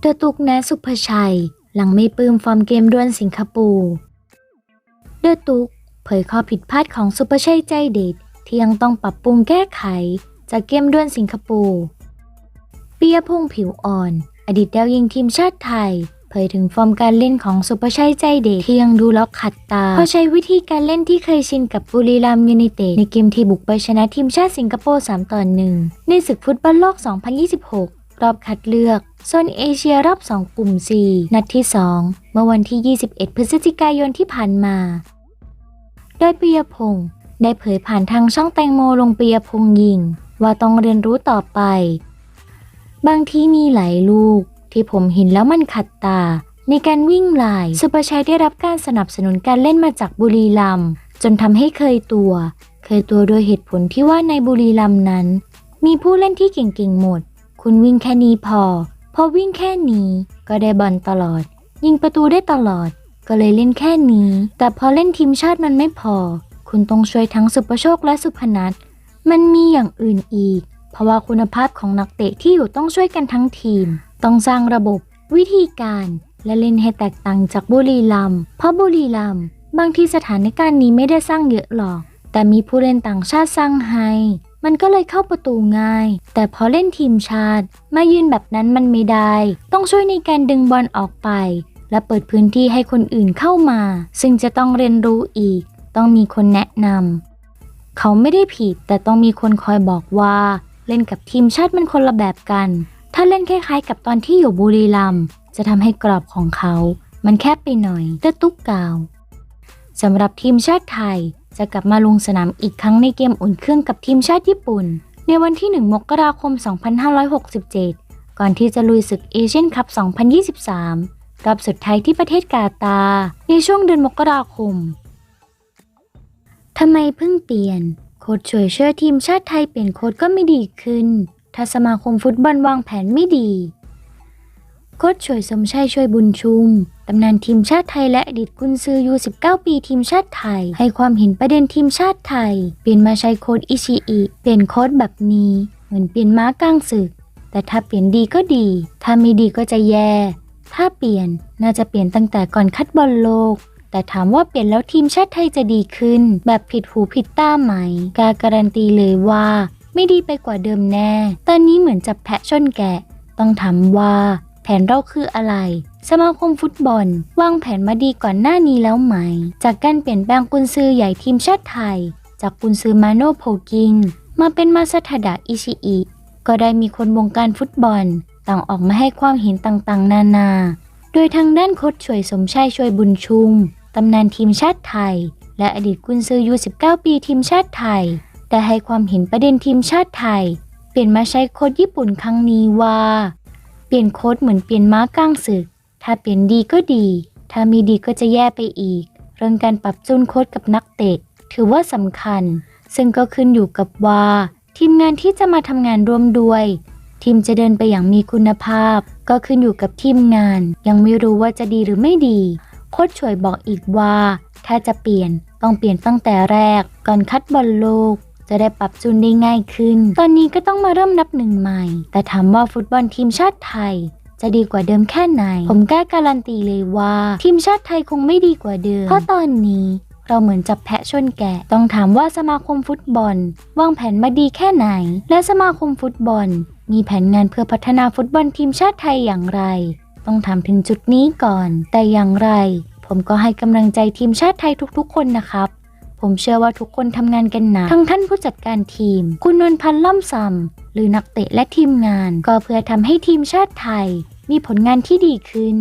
เดอะตุกแนสุภชัย หลังไม่ปลื้มฟอร์มเกมดวลสิงคโปร์เดอะตุกเผยข้อผิดพลาดของสุภชัยใจเด็ด ที่ยังต้องปรับปรุงแก้ไข จากเกมดวลสิงคโปร์เปียพงผิวอ่อน อดีตดาวยิงทีมชาติไทย เผยถึงฟอร์มการเล่นของสุภชัยใจเด็ดที่ยังดูแล้วขัดตาเพราะใช้วิธีการเล่นที่เคยชินกับบุรีรัมยูไนเต็ดในเกมที่บุกไปชนะทีมชาติสิงคโปร์ 3 ต่อ 1 ในศึกฟุตบอลโลก 2026 รอบคัดเลือกโซนเอเชียรอบ 2 กลุ่ม 4 นัดที่ 2 เมื่อวันที่ 21 พฤศจิกายนที่ผ่านมา โดยปียพงศ์ได้เผยผ่านทางช่องแตงโมลงปียพงศ์ยิง ว่าต้องเรียนรู้ต่อไป บางที่มีหลายลูก ที่ผมเห็นแล้วมันขัดตา ในการวิ่งลาย สุประชัยได้รับการสนับสนุนการเล่นมาจากบุรีรัมย์จนทำให้เคยตัว เคยตัวโดยเหตุผลที่ว่าในบุรีรัมย์นั้น มีผู้เล่นที่เก่งๆหมด คุณวิ่งแค่นี้พอ พอวิ่งแค่นี้ ก็ได้บอลตลอด ยิงประตูได้ตลอด ก็เลยเล่นแค่นี้ แต่พอเล่นทีมชาติมันไม่พอ คุณต้องช่วยทั้งสุประโชคและสุพนัทมันมีอย่างอื่นอีก เพราะว่าคุณภาพของนักเตะที่อยู่ต้องช่วยกันทั้งทีม ต้องสร้างระบบ วิธีการและเล่นให้แตกต่างจากบุรีรัมย์เพราะบุรีรัมย์บางทีสถานการณ์นี้ไม่ได้สร้างเยอะหรอก แต่มีผู้เล่นต่างชาติสร้างให้มันก็เลยเข้าประตูง่าย แต่พอเล่นทีมชาติ มายืนแบบนั้นมันไม่ได้ ต้องช่วยในการดึงบอลออกไป และเปิดพื้นที่ให้คนอื่นเข้ามา ซึ่งจะต้องเรียนรู้อีก ต้องมีคนแนะนำเขาไม่ได้ผิด แต่ต้องมีคนคอยบอกว่า เล่นกับทีมชาติมันคนละแบบกัน ถ้าเล่นคล้ายๆ กับตอนที่อยู่บุรีรัมย์จะทำให้กรอบของเขา มันแคบไปหน่อยเตตุ๊กกาวสำหรับทีมชาติไทยจะกลับมาลงสนามอีกครั้งในเกมอุ่นเครื่องกับทีมชาติญี่ปุ่น ในวันที่ 1 มกราคม 2567 ก่อนที่จะลุยศึกเอเชียนคัพ 2023 รอบสุดท้ายที่ประเทศกาตาร์ในช่วงเดือนมกราคมทำไมเพิ่งเปลี่ยน โค้ชช่วยเชื่อทีมชาติไทยเปลี่ยนโค้ชก็ไม่ดีขึ้น ถ้าสมาคมฟุตบอลวางแผนไม่ดีโค้ชช่วยสมชัยช่วยบุญชุม ตำนานทีมชาติไทยและอดีตกุนซือยู19 ปีทีมชาติไทย ให้ความเห็นประเด็นทีมชาติไทย เปลี่ยนมาใช้โค้ชอิชิอิเปลี่ยนโค้ชแบบนี้ เหมือนเปลี่ยนม้ากลางศึก แต่ถ้าเปลี่ยนดีก็ดี ถ้าไม่ดีก็จะแย่ ถ้าเปลี่ยนน่าจะเปลี่ยนตั้งแต่ก่อนคัดบอลโลกแต่ถามว่าเปลี่ยนแล้วทีมชาติไทยจะดีขึ้น แบบผิดหูผิดตาไหม กาการันตีเลยว่า ไม่ดีไปกว่าเดิมแน่ ตอนนี้เหมือนจับแพะชนแกะ ต้องถามว่าแผนเราคืออะไร สมาคมฟุตบอล วางแผนมาดีก่อนหน้านี้แล้วไหม จากการเปลี่ยนแปลงกุนซือใหญ่ทีมชาติไทย จากกุนซือมาโนโพกิง มาเป็นมาซาทาดะอิชิอิ ก็ได้มีคนวงการฟุตบอล ต่างออกมาให้ความเห็นต่างๆ นานา โดยทางด้านโค้ชช่วยสมชัยช่วยบุญชุมตำนานทีมชาติไทย และอดีตกุนซือยู19 ปีทีมชาติไทย แต่ให้ความเห็นประเด็นทีมชาติไทย เปลี่ยนมาใช้โค้ชญี่ปุ่นครั้งนี้ว่า เปลี่ยนโค้ชเหมือนเปลี่ยนม้ากลางศึก ถ้าเปลี่ยนดีก็ดี ถ้าม่ดีก็จะแย่ไปอีก เรื่องการปรับจูนโค้ชกับนักเตะ ถือว่าสำคัญ ซึ่งก็ขึ้นอยู่กับว่า ทีมงานที่จะมาทำงานร่วมด้วย ทีมจะเดินไปอย่างมีคุณภาพ ก็ขึ้นอยู่กับทีมงาน ยังไม่รู้ว่าจะดีหรือไม่ดีโค้ชช่วยบอกอีกว่า ถ้าจะเปลี่ยนต้องเปลี่ยนตั้งแต่แรกก่อนคัดบอลโลก จะได้ปรับจูนได้ง่ายขึ้น ตอนนี้ก็ต้องมาเริ่มนับหนึ่งใหม่ แต่ถามว่าฟุตบอลทีมชาติไทย จะดีกว่าเดิมแค่ไหน ผมกล้าการันตีเลยว่า ทีมชาติไทยคงไม่ดีกว่าเดิม เพราะตอนนี้เราเหมือนจับแพะชนแกะ ต้องถามว่าสมาคมฟุตบอล วางแผนมาดีแค่ไหน และสมาคมฟุตบอล มีแผนงานเพื่อพัฒนาฟุตบอลทีมชาติไทยอย่างไร ต้องถามถึงจุดนี้ก่อน แต่อย่างไร ผมก็ให้กำลังใจทีมชาติไทยทุกๆ คนนะครับ ผมเชื่อว่าทุกคนทำงานกันหนักทั้งท่านผู้จัดการทีม คุณนวลพันธ์ล่ำซำหรือนักเตะและทีมงาน ก็เพื่อทำให้ทีมชาติไทย มีผลงานที่ดีขึ้น